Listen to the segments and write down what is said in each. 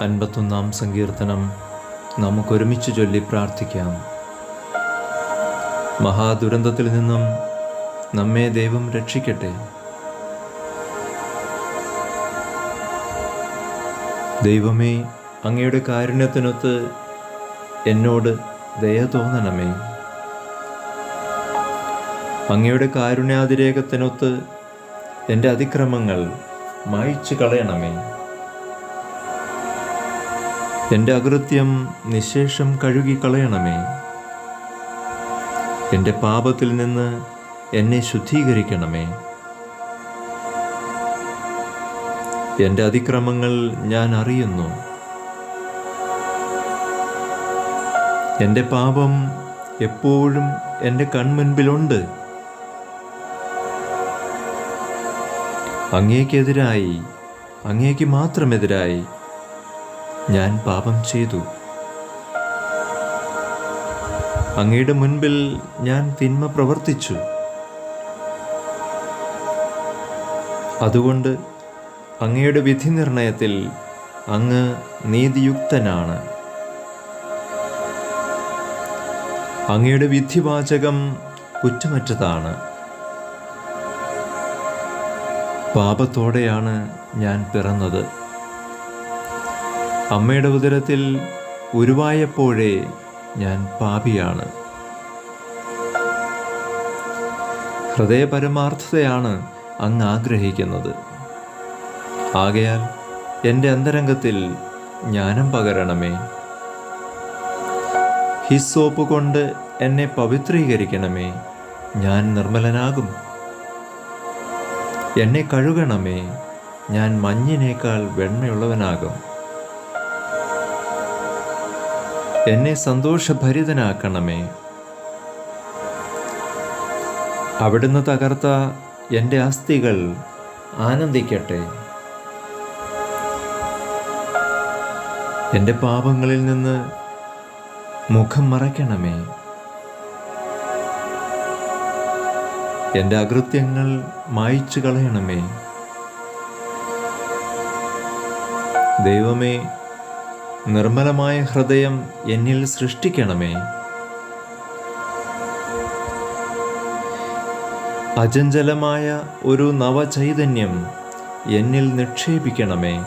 അൻപത്തൊന്നാം സങ്കീർത്തനം നമുക്കൊരുമിച്ച് ചൊല്ലി പ്രാർത്ഥിക്കാം. മഹാദുരന്തത്തിൽ നിന്നും നമ്മെ ദൈവം രക്ഷിക്കട്ടെ. ദൈവമേ അങ്ങയുടെ കാരുണ്യത്തിനൊത്ത് എന്നോട് ദയ തോന്നണമേ. അങ്ങയുടെ കാരുണ്യാതിരേകത്തിനൊത്ത് എന്റെ അതിക്രമങ്ങൾ മായ്ച്ചു കളയണമേ. എന്റെ അകൃത്യം നിശേഷം കഴുകി കളയണമേ എന്റെ പാപത്തിൽ നിന്ന് എന്നെ ശുദ്ധീകരിക്കണമേ. എന്റെ അതിക്രമങ്ങൾ ഞാൻ അറിയുന്നു. എന്റെ പാപം എപ്പോഴും എന്റെ കൺമുൻപിലുണ്ട്. അങ്ങേക്കെതിരായി അങ്ങേക്ക് മാത്രമെതിരായി ഞാൻ പാപം ചെയ്തു. അങ്ങയുടെ മുൻപിൽ ഞാൻ തിന്മ പ്രവർത്തിച്ചു. അതുകൊണ്ട് അങ്ങയുടെ വിധി നിർണയത്തിൽ അങ്ങ് നീതിയുക്തനാണ്. അങ്ങയുടെ വിധിവാചകം കുറ്റമറ്റതാണ്. പാപത്തോടെയാണ് ഞാൻ പിറന്നത്. അമ്മയുടെ ഉദരത്തിൽ ഉരുവായപ്പോഴേ ഞാൻ പാപിയാണ്. ഹൃദയപരമാർത്ഥതയാണ് അങ്ങ് ആഗ്രഹിക്കുന്നത്. ആകയാൽ എന്റെ അന്തരംഗത്തിൽ ജ്ഞാനം പകരണമേ. ഹിസ്സോപ്പ് കൊണ്ട് എന്നെ പവിത്രീകരിക്കണമേ. ഞാൻ നിർമ്മലനാകും. എന്നെ കഴുകണമേ. ഞാൻ മഞ്ഞിനേക്കാൾ വെണ്മയുള്ളവനാകും എന്നെ സന്തോഷഭരിതനാക്കണമേ. അവിടുന്ന് തകർത്ത എന്റെ അസ്ഥികൾ ആനന്ദിക്കട്ടെ. എന്റെ പാപങ്ങളിൽ നിന്ന് മുഖം മറയ്ക്കണമേ. എന്റെ അകൃത്യങ്ങൾ മായ്ച്ചു കളയണമേ ദൈവമേ നിർമ്മലമായ ഹൃദയം എന്നിൽ സൃഷ്ടിക്കണമേ. അചഞ്ചലമായ ഒരു നവചൈതന്യം എന്നിൽ നിക്ഷേപിക്കണമേ.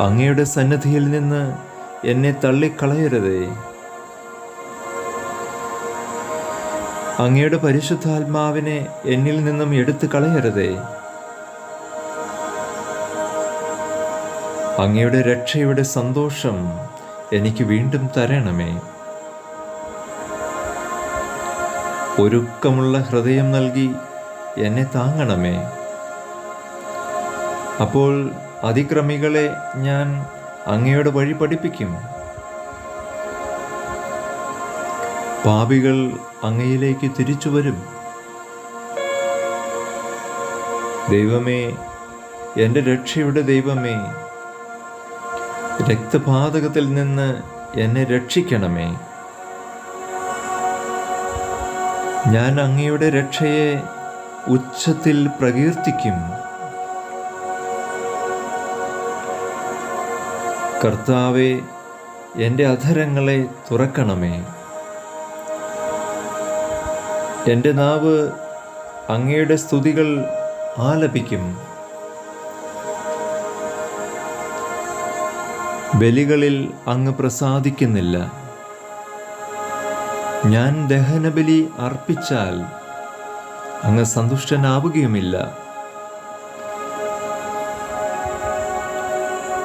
അങ്ങയുടെ സന്നിധിയിൽ നിന്ന് എന്നെ തള്ളിക്കളയരുതേ. അങ്ങയുടെ പരിശുദ്ധാത്മാവിനെ എന്നിൽ നിന്നും എടുത്തു കളയരുതേ അങ്ങയുടെ രക്ഷയുടെ സന്തോഷം എനിക്ക് വീണ്ടും തരണമേ. ഒരുക്കമുള്ള ഹൃദയം നൽകി എന്നെ താങ്ങണമേ. അപ്പോൾ അതിക്രമികളെ ഞാൻ അങ്ങയുടെ വഴി പഠിപ്പിക്കും. പാപികൾ അങ്ങയിലേക്ക് തിരിച്ചു വരും. ദൈവമേ എന്റെ രക്ഷയുടെ ദൈവമേ രക്തപാതകത്തിൽ നിന്ന് എന്നെ രക്ഷിക്കണമേ. ഞാൻ അങ്ങയുടെ രക്ഷയെ ഉച്ചത്തിൽ പ്രകീർത്തിക്കും. കർത്താവെ എന്റെ അധരങ്ങളെ തുറക്കണമേ. എന്റെ നാവ് അങ്ങയുടെ സ്തുതികൾ ആലപിക്കും. ബലികളിൽ അങ്ങ് പ്രസാദിക്കുന്നില്ല. ഞാൻ ദഹനബലി അർപ്പിച്ചാൽ അങ്ങ് സന്തുഷ്ടനാവുകയുമില്ല.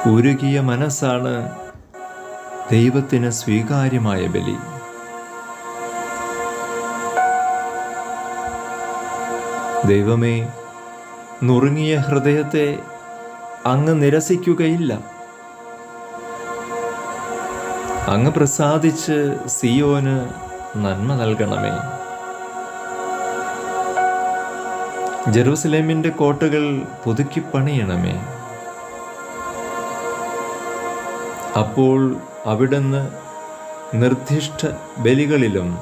ഉരുകിയ മനസ്സാണ് ദൈവത്തിന് സ്വീകാര്യമായ ബലി. ദൈവമേ നുറുങ്ങിയ ഹൃദയത്തെ അങ്ങ് നിരസിക്കുകയില്ല. അങ്ങ് പ്രസാദിച്ച് സിയോന് നന്മ നൽകണമേ. ജെറൂസലേമിന്റെ കോട്ടകൾ പുതുക്കി പണിയണമേ. അപ്പോൾ അവിടുന്ന് നിർദ്ദിഷ്ട ബലികളിലും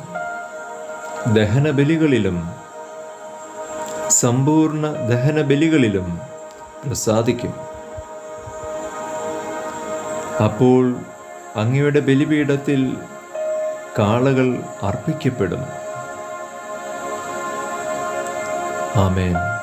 ദഹനബലികളിലും സമ്പൂർണ ദഹനബലികളിലും പ്രസാദിക്കും. അപ്പോൾ അങ്ങയുടെ ബലിപീഠത്തിൽ കാളകൾ അർപ്പിക്കപ്പെടും. ആമേൻ.